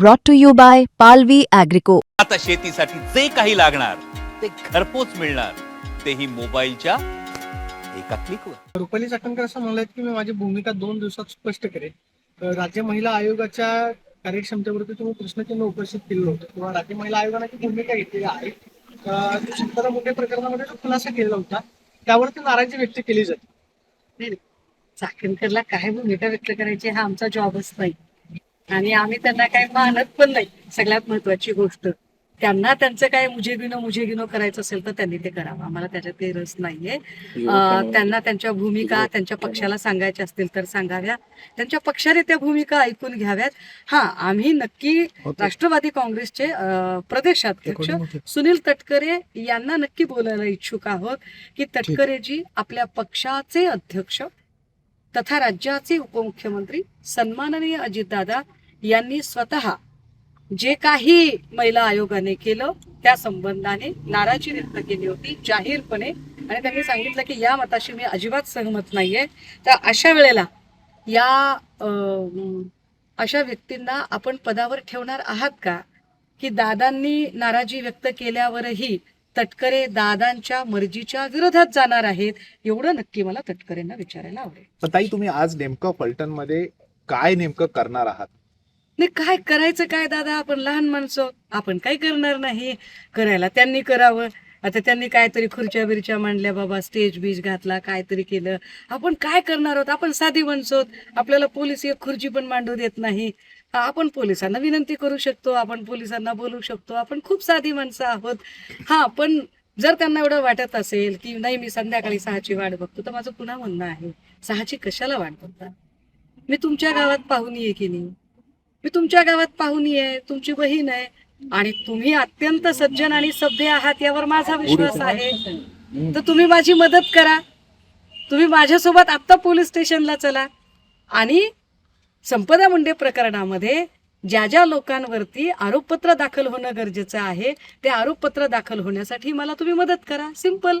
brought to you by Palvi Agrico. आता शेतीसाठी जे काही लागणार ते घरपोच मिळणार. तेही मोबाईलच्या एका क्लिकवर रुपाली चाकणकर असं म्हणालेत की मी माझी भूमिका दोन दिवसात स्पष्ट करेन. राज्य महिला आयोगाच्या कार्यक्षमतेवरती तुम्ही प्रश्नचिन्ह उपस्थित केलं होतं. किंवा राज्य महिला आयोगाने जी भूमिका घेतलेली आहे शंकरा मोठ्या प्रकरणामध्ये जो खुलासा केलेला होता त्यावरती नाराजी व्यक्त केली जाते. नाही, चाकणकरला काय भूमिका व्यक्त करायची हा आमचा जॉबच नाही. आणि आम्ही त्यांना काय मानत पण नाही. सगळ्यात महत्वाची गोष्ट त्यांना त्यांचं काय मुजेगिनो मुजेगिनो करायचं असेल तर त्यांनी ते करावं. आम्हाला त्याच्यात काही रस नाहीये. त्यांना त्यांच्या भूमिका त्यांच्या पक्षाला सांगायच्या असतील तर सांगाव्या. त्यांच्या पक्षाने त्या भूमिका ऐकून घ्याव्यात. हा आम्ही नक्की राष्ट्रवादी काँग्रेसचे प्रदेशाध्यक्ष सुनील तटकरे यांना नक्की बोलायला इच्छुक आहोत की तटकरेजी आपल्या पक्षाचे अध्यक्ष तथा राज्याचे उपमुख्यमंत्री सन्माननीय अजितदादा यांनी स्वतः जे काही महिला आयोगाने केलं त्या संबंधाने नाराजी व्यक्त केली होती जाहीरपणे. आणि त्यांनी सांगितलं की या मताशी मी अजिबात सहमत नाहीये. तर अशा वेळेला या अशा व्यक्तींना आपण पदावर ठेवणार आहात का? की दादांनी नाराजी व्यक्त केल्यावरही तटकरे दादांच्या मर्जीच्या विरोधात जाणार आहेत? एवढं नक्की मला तटकरेंना विचारायला आवडेल. ताई तुम्ही आज नेमकं फलटणमध्ये काय नेमकं करणार आहात? नाही काय करायचं काय दादा? आपण लहान माणसं आपण काही करणार नाही. करायला त्यांनी करावं. आता त्यांनी काहीतरी खुर्च्या बिरच्या मांडल्या बाबा स्टेज बीज घातला काहीतरी केलं. आपण काय करणार आहोत? आपण साधी माणसं आहोत. आपल्याला पोलीस एक खुर्ची पण मांडू देत नाही. आपण पोलिसांना विनंती करू शकतो. आपण पोलिसांना बोलू शकतो. आपण खूप साधी माणसं आहोत. हा पण जर त्यांना एवढं वाटत असेल की नाही मी संध्याकाळी सहाची वाट बघतो तर माझं पुन्हा म्हणणं आहे सहाची कशाला वाट बघता? मी तुमच्या गावात पाहून ये की नाही? मी तुमच्या गावात पाहुणी आहे तुमची बहीण आहे आणि तुम्ही अत्यंत सज्जन आणि सभ्य आहात यावर माझा विश्वास आहे. तर तुम्ही माझी मदत करा. तुम्ही माझ्यासोबत आत्ता पोलीस स्टेशनला चला आणि संपदा मुंडे प्रकरणामध्ये ज्या ज्या लोकांवरती आरोपपत्र दाखल होणं गरजेचं आहे ते आरोपपत्र दाखल होण्यासाठी मला तुम्ही मदत करा. सिंपल.